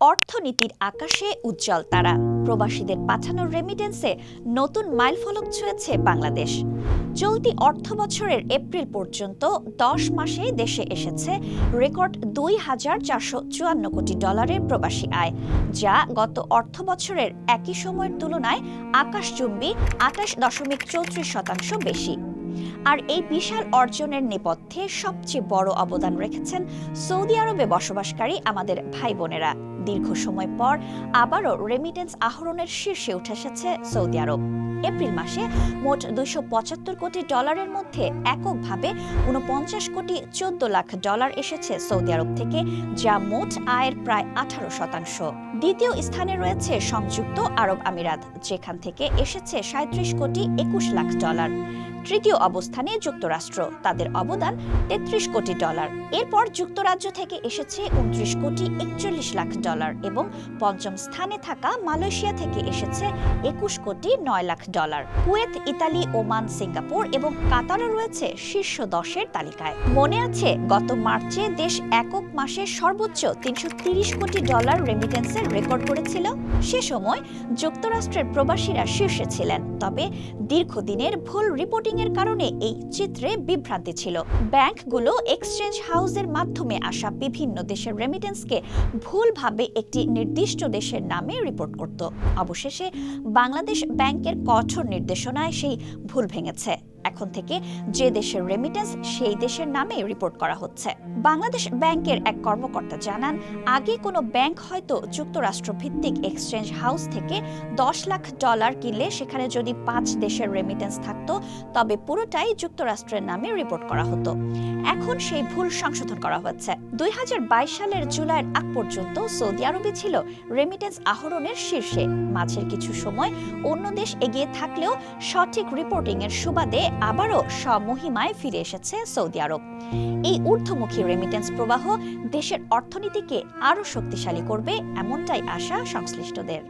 অর্থনীতির আকাশে উজ্জ্বল তারা। প্রবাসীদের পাঠানোর রেমিটেন্সে নতুন মাইলফলক ছুঁয়েছে বাংলাদেশ। চলতি অর্থ বছরের এপ্রিল পর্যন্ত দশ মাসে দেশে এসেছে রেকর্ড দুই হাজার চারশো চুয়ান্ন কোটি ডলারের প্রবাসী আয়, যা গত অর্থ বছরের একই সময়ের তুলনায় আকাশচুম্বী আঠাশ দশমিক চৌত্রিশ শতাংশ বেশি। আর এই বিশাল অর্জনের নেপথ্যে সবচেয়ে বড় অবদান রেখেছেন সৌদি আরবে বসবাসকারী আমাদের ভাই বোনেরা দীর্ঘ সময় পর আবারও রেমিটেন্স আহরণের শীর্ষে উঠে এসেছে সৌদি আরব। এপ্রিল মাসে মোট দুইশো পঁচাত্তর কোটি ডলারের মধ্যে এককভাবে উনপঞ্চাশ কোটি চোদ্দ লাখ ডলার এসেছে সৌদি আরব থেকে, যা মোট আয়ের প্রায় আঠারো শতাংশ। দ্বিতীয় স্থানে রয়েছে সংযুক্ত আরব আমিরাত, যেখান থেকে এসেছে সাঁত্রিশ কোটি একুশ লাখ ডলার। তৃতীয় অবস্থানে যুক্তরাষ্ট্র, তাদের অবদান তেত্রিশ কোটি ডলার। এরপর যুক্তরাজ্য থেকে এসেছে উনত্রিশ কোটি একচল্লিশ লাখ ডলার এবং পঞ্চম স্থানে থাকা মালয়েশিয়া থেকে এসেছে একুশ কোটি নয় lakh dollar. Kuwait, Italy, Oman, Singapore এবং কাতারও রয়েছে শীর্ষ দশের তালিকায়। মনে আছে, গত মার্চে দেশ একক মাসে সর্বোচ্চ তিনশো কোটি ডলার রেমিটেন্সের রেকর্ড করেছিল। সে সময় যুক্তরাষ্ট্রের প্রবাসীরা শীর্ষে ছিলেন, তবে দীর্ঘদিনের ভুল রিপোর্টিং এর কারণে এই চিত্রে বিভ্রান্তি ছিল। ব্যাংকগুলো এক্সচেঞ্জ হাউসের মাধ্যমে আসা বিভিন্ন দেশের রেমিটেন্সকে ভুলভাবে একটি নির্দিষ্ট দেশের নামে রিপোর্ট করত। অবশেষে বাংলাদেশ ব্যাংকের কঠোর নির্দেশনায় সেই ভুল ভেঙেছে। এখন থেকে যে দেশের রেমিটেন্স সেই দেশের নামে রিপোর্ট করা হচ্ছে। বাংলাদেশ ব্যাংকের এক কর্মকর্তা জানান, আগে কোনো ব্যাংক হয়তো যুক্তরাষ্ট্র ভিত্তিক এক্সচেঞ্জ হাউস থেকে দশ লাখ ডলার কিনলে সেখানে যদি পাঁচ দেশের রেমিটেন্স থাকতো, তবে পুরোটাই যুক্তরাষ্ট্রের নামে রিপোর্ট করা হতো। এখন সেই ভুল সংশোধন করা হচ্ছে। দুই হাজার বাইশ সালের জুলাইয়ের আগ পর্যন্ত সৌদি আরবে ছিল রেমিটেন্স আহরণের শীর্ষে। মাঝের কিছু সময় অন্য দেশ এগিয়ে থাকলেও সঠিক রিপোর্টিং এর সুবাদে আবারও স্বমহিমায় ফিরে এসেছে সৌদি আরব। এই ঊর্ধ্বমুখী রেমিটেন্স প্রবাহ দেশের অর্থনীতিকে আরও শক্তিশালী করবে এমনটাই আশা সংশ্লিষ্টদের।